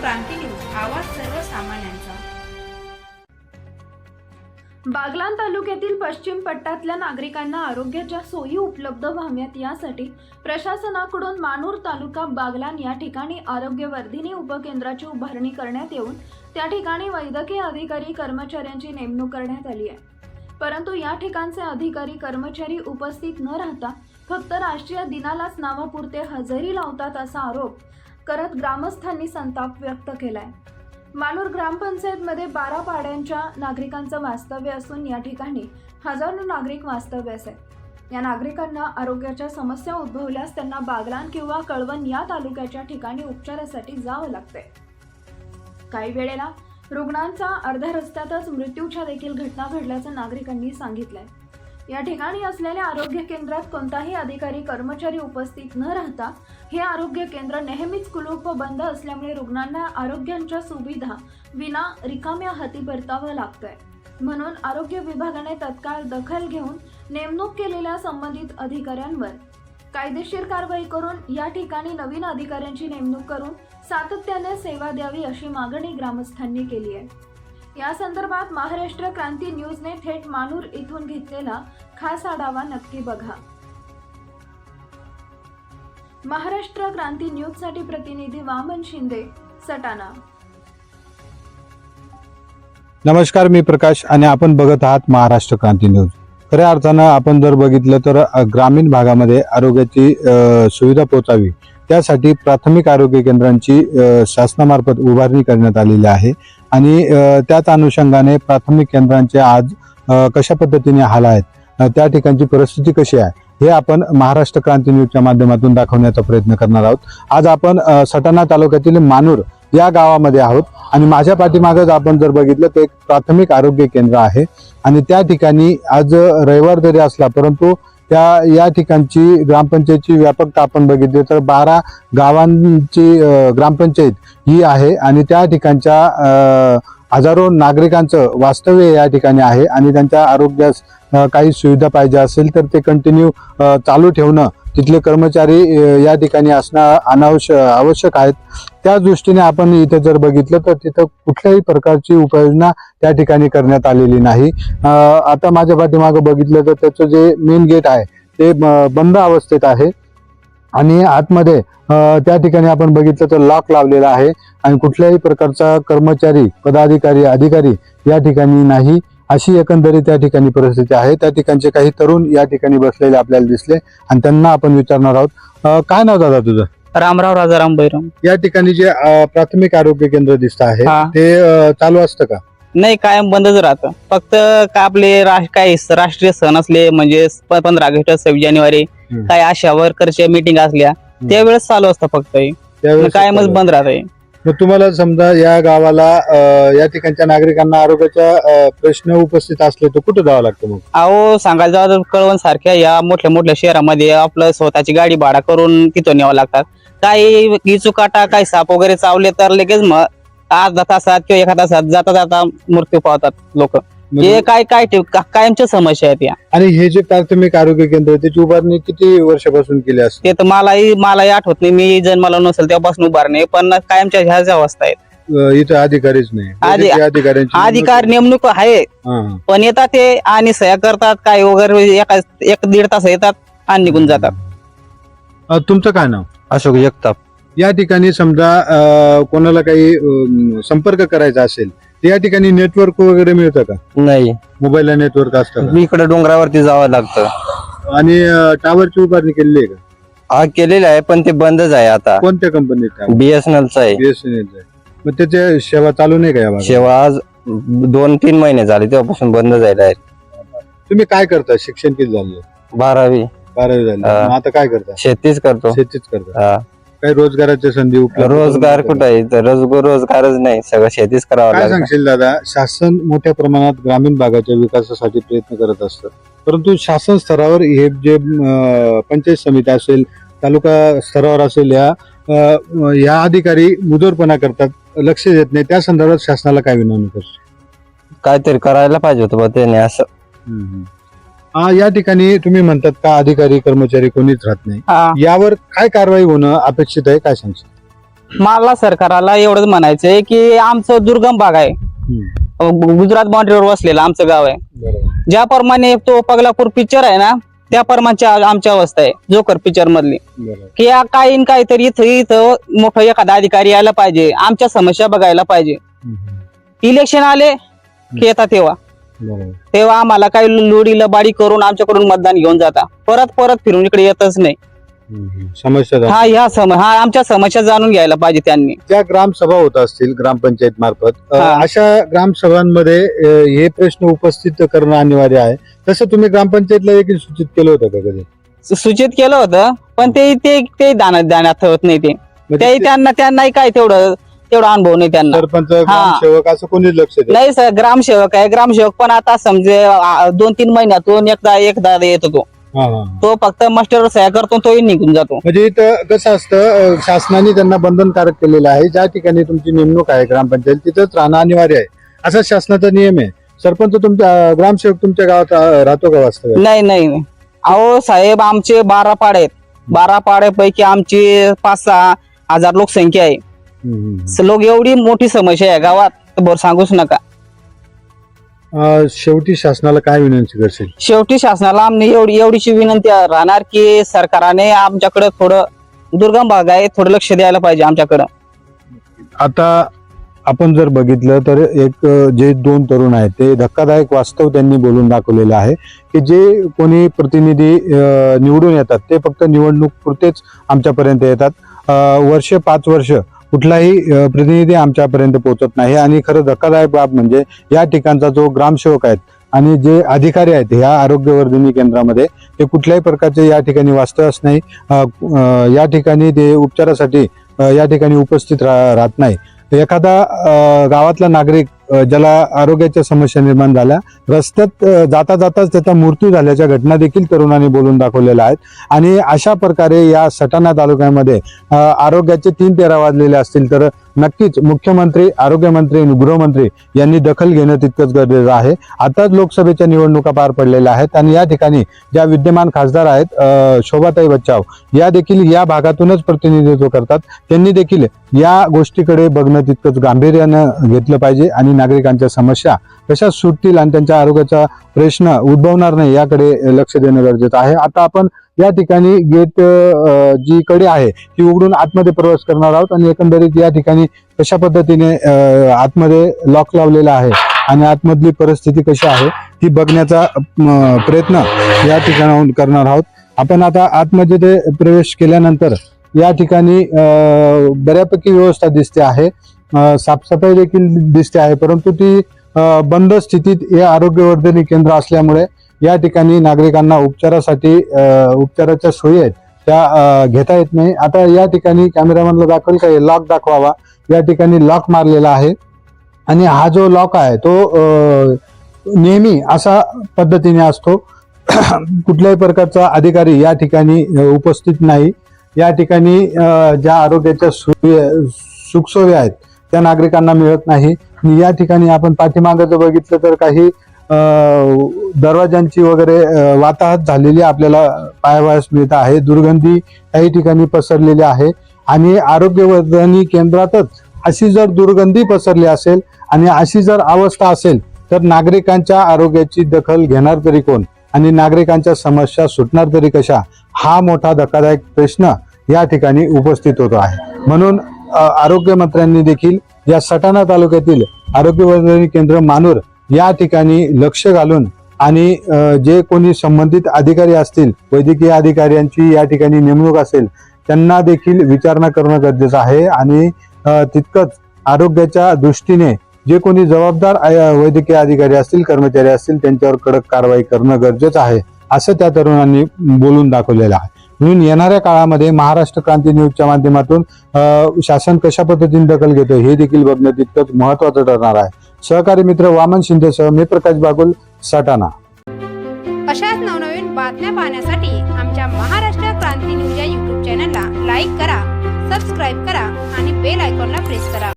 क्रांती news आवाज सर्वसामान्यांचा. बागलान तालुक्यातील पश्चिम पट्ट्यातल्या नागरिकांना आरोग्याच्या सोयी उपलब्ध व्हाव्यात यासाठी प्रशासनाकडून मानूर तालुका बागलान या ठिकाणी आरोग्यवर्धिनी उपकेंद्राची उभारणी करण्यात येऊन त्या ठिकाणी वैद्यकीय अधिकारी कर्मचाऱ्यांची नेमणूक करण्यात आली आहे. परंतु या ठिकाणचे अधिकारी कर्मचारी उपस्थित न राहता फक्त राष्ट्रीय दिनालाच नावापुरते हजेरी लावतात असा आरोप करत ग्रामस्थांनी संताप व्यक्त केलाय. मानूर ग्रामपंचायतमध्ये बारा पाड्यांच्या नागरिकांचं वास्तव्य असून या ठिकाणी हजारो नागरिक वास्तव्यास आहेत. या नागरिकांना आरोग्याच्या समस्या उद्भवल्यास त्यांना बागलाण किंवा कळवण या तालुक्याच्या ठिकाणी उपचारासाठी जावं लागतंय. काही वेळेला रुग्णांचा अर्ध्या रस्त्यातच मृत्यूच्या देखील घटना घडल्याचं नागरिकांनी सांगितलंय. या ठिकाणी असलेल्या आरोग्य केंद्रात कोणताही अधिकारी कर्मचारी उपस्थित न राहता हे आरोग्य केंद्र नेहमीच कुलूप व बंद असल्यामुळे रुग्णांना आरोग्यांच्या सुविधा विना रिकाम्या हाती परतावं लागतंय. म्हणून आरोग्य विभागाने तत्काळ दखल घेऊन नेमणूक केलेल्या संबंधित अधिकाऱ्यांवर कायदेशीर कारवाई करून या ठिकाणी नवीन अधिकाऱ्यांची नेमणूक करून सातत्याने सेवा द्यावी अशी मागणी ग्रामस्थांनी केली आहे. या संदर्भात महाराष्ट्र क्रांती न्यूजने थेट मानूर इथून घेतलेला खास आढावा नक्की बघा. महाराष्ट्र क्रांती न्यूजसाठी प्रतिनिधी वामन शिंदे सटाणा. नमस्कार मी प्रकाश आणि आपण बघत आहात महाराष्ट्र क्रांती न्यूज. खऱ्या अर्थानं आपण जर बघितलं तर ग्रामीण भागामध्ये आरोग्याची सुविधा पोहोचावी त्यासाठी प्राथमिक आरोग्य केंद्रांची शासनामार्फत उभारणी करण्यात आलेली आहे. आणि त्याच अनुषंगाने प्राथमिक केंद्रांचे आज कशा पद्धतीने हाल आहेत त्या ठिकाणची परिस्थिती कशी आहे हे आपण महाराष्ट्र क्रांती न्यूजच्या माध्यमातून दाखवण्याचा प्रयत्न करणार आहोत. आज आपण सटाणा तालुक्यातील मानूर या गावामध्ये आहोत आणि माझ्या पाठीमागच आपण जर बघितलं तर एक प्राथमिक आरोग्य केंद्र आहे आणि त्या ठिकाणी आज रविवार जरी असला परंतु त्या या ठिकाणची ग्रामपंचायतची व्यापकता आपण बघितली तर बारा गावांची ग्रामपंचायत ही आहे आणि त्या ठिकाणच्या हजारो नागरिकांचं वास्तव्य या ठिकाणी आहे आणि त्यांच्या आरोग्यास काही सुविधा पाहिजे असेल तर ते कंटिन्यू चालू ठेवणं तिथले कर्मचारी या ठिकाणी असणं अनावश्यक आवश्यक आहेत. त्या दृष्टीने आपण इथं जर बघितलं तर तिथं कुठल्याही प्रकारची उपाययोजना त्या ठिकाणी करण्यात आलेली नाही. आता माझ्या पाठीमागं बघितलं तर त्याचं जे मेन गेट आहे ते ब- बंद अवस्थेत आहे. आणि आतमध्ये त्या ठिकाणी आपण बघितलं तर लॉक लावलेला आहे आणि कुठल्याही प्रकारचा कर्मचारी पदाधिकारी अधिकारी या ठिकाणी नाही. अशी एकंदरीत त्या ठिकाणी परिस्थिती आहे. त्या ठिकाणचे काही तरुण या ठिकाणी बसलेले आपल्याला दिसले आणि त्यांना आपण विचारणार आहोत. काय नाव दादा तुझं? रामराव राजाराम बैरम. या ठिकाणी जे प्राथमिक आरोग्य केंद्र दिसत आहे ते चालू असतं का? नाही कायम बंदच राहतं. फक्त का आपले रा- काही स- राष्ट्रीय सण असले म्हणजे पंधरा ऑगस्ट सव्वीस जानेवारी काही आशा वर्करच्या मिटिंग असल्या त्यावेळेस चालू असतं फक्त हे. त्यावेळेस कायमच बंद राहते आहे. मग तुम्हाला समजा या गावाला अ, या ठिकाणच्या नागरिकांना आरोग्याचा अ, प्रश्न उपस्थित असले तर कुठे जावं लागतं मग? अहो सांगायला जावं तर कळवण सारख्या या मोठ्या मोठ्या शहरामध्ये आपलं स्वतःची गाडी भाडा करून तिथं न्यावं लागतात. काही इचुकाटा काही साप वगैरे चावले तर लगेच मग अर्धा तासात किंवा एका तासात जाता जाता मृत्यू पावतात लोक. हे काय काय ठेव- का- कायमच्या समस्या आहेत या. आणि हे जे प्राथमिक आरोग्य केंद्र आहे त्याची उभारणी किती वर्षापासून केली असते? ते तर मलाही मलाही आठवत नाही. मी जन्माला नसेल तेव्हापासून उभारणे पण कायमच्या ह्याच अवस्था आहेत. अ, इथं अधिकारीच नाही. आधी- अधिकाऱ्यांची अधिकार नेमणूक आहे. हा. पण येतात ते आणि सह्या करतात काय वगैरे एका एक दीड तास येतात आणि निघून जातात. अ, तुमचं काय नाव? अशोक जगताप. या ठिकाणी समजा अ, कोणाला काही संपर्क करायचा असेल तर या ठिकाणी नेटवर्क वगैरे मिळतं का? नाही. मोबाईलला नेटवर्क असतं का? इकडे डोंगरावरती जावं लागतं. आणि टावरची उभारणी केलेली आहे का? हा केलेला आहे पण ते बंदच आहे आता. कोणत्या कंपनीत बीएसएनएलचा आहे. बीएसएनएल मग त्याच्या सेवा चालू नाही का या भागात? सेवा आज दोन तीन महिने झाले तेव्हापासून बंद झाला आहे. तुम्ही काय करता? शिक्षण किती झालं? बारावी. बारावी झाली. हा. मग आता काय करता? शेतीच करतो. शेतीच करता. हा. काही रोजगाराच्या संधी उपलब्ध रोजगार? कुठं आहे? तर रोज- रोजगार नाही. सगळं शेतीच करावं काय लागतं. सांगशील दादा? शासन मोठ्या प्रमाणात ग्रामीण भागाच्या विकासासाठी प्रयत्न करत असतं. परंतु शासन स्तरावर हे जे अं, पंचायत समिती असेल तालुका स्तरावर असेल या अं, या अधिकारी मुजोरपणा करतात लक्ष देत नाही. त्या संदर्भात शासनाला काय विनवणी करतो काहीतरी करायला पाहिजे होतं बा त्याने असं. हा या ठिकाणी तुम्ही म्हणतात का अधिकारी कर्मचारी कोणीच राहत नाही हा यावर काय कारवाई होणं अपेक्षित आहे काय सांगशील मला सरकाराला एवढंच म्हणायचंय की आमचं दुर्गम भाग आहे हम्म. गुजरात बाउंड्रीवर वसलेलं आमचं गाव आहे बरोबर. ज्याप्रमाणे तो पगलापूर पिक्चर आहे ना त्याप्रमाणची आ- आमची अवस्था आहे जोकर पिक्चर मधली बरोबर. की या काही न काहीतरी इथं इथं मोठं एखादा अधिकारी यायला पाहिजे आमच्या समस्या बघायला पाहिजे हम्म. इलेक्शन आले की येतात तेव्हा. तेव्हा आम्हाला काही लोडी लबाडी करून आमच्याकडून मतदान घेऊन जाता. परत परत फिरून इकडे येतच नाही. समस्या हा ह्या सम हा आमच्या समस्या जाणून घ्यायला पाहिजे त्यांनी. ज्या ग्रामसभा होत असतील ग्रामपंचायत मार्फत. अशा ग्रामसभांमध्ये हे प्रश्न उपस्थित करणं अनिवार्य आहे. तसं तुम्ही ग्रामपंचायतला देखील सूचित केलं होतं का कधी? सूचित केलं होतं पण ते ते ते दाना दाण्यात ठेवत नाही म्हणजे ते त्यांना त्यांनाही काय तेवढं तेवढा अनुभव नाही त्यांना. सरपंच ग्रामसेवक असं कोणीच लक्ष देत नाही सर ग्रामसेवक आहे. ग्रामसेवक पण आता समजे आ, दोन तीन महिन्यातून एकदा एकदा येतो तो हा, हा. तो फक्त मास्टरवर सह्या करतो तोही निघून जातो. म्हणजे इथं कसं असतं अ, शासनाने त्यांना बंधनकारक केलेलं आहे. ज्या ठिकाणी तुमची नेमणूक आहे ग्रामपंचायत तिथंच राहणं अनिवार्य आहे. असा शासनाचा नियम आहे. सरपंच तुमच्या ग्रामसेवक तुमच्या गावात अ, राहतो का वास्तव नाही नाही. नाही. अहो साहेब आमचे बारा पाडे आहेत. बारा पाड्यापैकी आमची पाच सहा हजार लोकसंख्या आहे. स- लोक एवढी मोठी समस्या आहे गावात तर बरं सांगूच नका. शेवटी शासनाला काय विनंती करशील? शेवटी शासनाला आमने एवढी एवढीशी विनंती राहणार की सरकारने आमच्याकडे थोडं दुर्गम भाग आहे थोडं लक्ष द्यायला पाहिजे आमच्याकडं. आता आपण जर बघितलं तर एक अ, जे दोन तरुण आहेत ते धक्कादायक वास्तव त्यांनी बोलून दाखवलेलं आहे की जे कोणी प्रतिनिधी अ, निवडून येतात ते फक्त निवडणूक पुरतेच आमच्यापर्यंत येतात. अ, वर्ष पाच वर्ष कुठलाही प्रतिनिधी आमच्यापर्यंत पोहोचत नाही. आणि खरं धक्कादायक बाब म्हणजे या ठिकाणचा जो ग्रामसेवक आहेत आणि जे अधिकारी आहेत ह्या आरोग्यवर्धिनी केंद्रामध्ये ते कुठल्याही प्रकारचे या ठिकाणी वास्तव्यास नाही. या ठिकाणी ते उपचारासाठी या ठिकाणी उपस्थित राहत नाही. एखादा गावातला नागरिक ज्याला आरोग्याच्या समस्या निर्माण झाल्या रस्त्यात जाता जाताच त्याचा मृत्यू झाल्याच्या घटना देखील तरुणांनी बोलून दाखवलेल्या आहेत. आणि अशा प्रकारे या सटाणा तालुक्यामध्ये आरोग्याचे तीन तेरा वाजलेले असतील तर नक्कीच मुख्यमंत्री आरोग्यमंत्री आणि गृहमंत्री यांनी दखल घेणं तितकंच गरजेचं आहे. आताच लोकसभेच्या निवडणुका पार पडलेल्या आहेत आणि या ठिकाणी ज्या विद्यमान खासदार आहेत शोभाताई बच्चाव या देखील या भागातूनच प्रतिनिधित्व करतात. त्यांनी देखील या गोष्टीकडे बघणं तितकंच गांभीर्यानं घेतलं पाहिजे आणि नागरिकांच्या समस्या कशा सुटतील आणि त्यांच्या आरोग्याचा प्रश्न उद्भवणार नाही याकडे लक्ष देणं गरजेचं आहे. आता आपण या ठिकाणी गेट जी कडे आहे ती उघडून आतमध्ये प्रवेश करणार आहोत आणि एकंदरीत या ठिकाणी कशा पद्धतीने आतमध्ये लॉक लावलेला आहे आणि आतमधली परिस्थिती कशी आहे ती बघण्याचा प्रयत्न या ठिकाणाहून करणार आहोत. आपण आता आतमध्ये ते प्रवेश केल्यानंतर या ठिकाणी बऱ्यापैकी व्यवस्था दिसते आहे. साफसफाई देखील दिसते आहे परंतु ती बंद स्थितीत हे आरोग्यवर्धनी केंद्र असल्यामुळे या ठिकाणी नागरिकांना उपचारासाठी उपचाराच्या सोयी आहेत त्या घेता येत नाही. आता या ठिकाणी कॅमेरामॅनला दाखवेल काय लॉक दाखवावा. या ठिकाणी लॉक मारलेला आहे. आणि हा जो लॉक आहे तो नेहमी असा पद्धतीने असतो. कुठल्याही प्रकारचा अधिकारी या ठिकाणी उपस्थित नाही. या ठिकाणी ज्या आरोग्याच्या सोयी सुखसोयी आहेत त्या नागरिकांना मिळत नाही. आणि या ठिकाणी आपण पाठीमागं जर बघितलं तर काही दरवाजांची वगैरे वाताहत झालेली आपल्याला पायावास मिळत आहे. दुर्गंधी काही ठिकाणी पसरलेली आहे. आणि आरोग्यवर्धनी केंद्रातच अशी जर दुर्गंधी पसरली असेल आणि अशी जर अवस्था असेल तर नागरिकांच्या आरोग्याची दखल घेणार तरी कोण? आणि नागरिकांच्या समस्या सुटणार तरी कशा? हा मोठा धक्कादायक प्रश्न या ठिकाणी उपस्थित होतो आहे. म्हणून आरोग्यमंत्र्यांनी देखील या सटाणा तालुक्यातील आरोग्यवर्धनी केंद्र मानूर या ठिकाणी लक्ष घालून आणि जे कोणी संबंधित अधिकारी असतील वैद्यकीय अधिकाऱ्यांची या ठिकाणी नेमणूक असेल त्यांना देखील विचारणा करणं गरजेचं आहे आणि तितकंच आरोग्याच्या दृष्टीने जे कोणी जबाबदार वैद्यकीय अधिकारी असतील कर्मचारी असतील त्यांच्यावर कडक कारवाई करणं गरजेचं आहे असं त्या तरुणांनी बोलून दाखवलेलं आहे. म्हणून येणाऱ्या काळामध्ये महाराष्ट्र क्रांती न्यूजच्या माध्यमातून शासन कशा पद्धतीने दखल घेतं हे देखील बघणं तितकंच महत्वाचं ठरणार आहे. सहकारी मित्र वामन शिंदेसह मी प्रकाश बागुल सटाणा. अशाच नवनवीन बातम्या पाहण्यासाठी आमच्या महाराष्ट्र क्रांती न्यूज या युट्यूब चॅनलला लाईक करा सबस्क्राईब करा आणि बेल आयकॉनला प्रेस करा.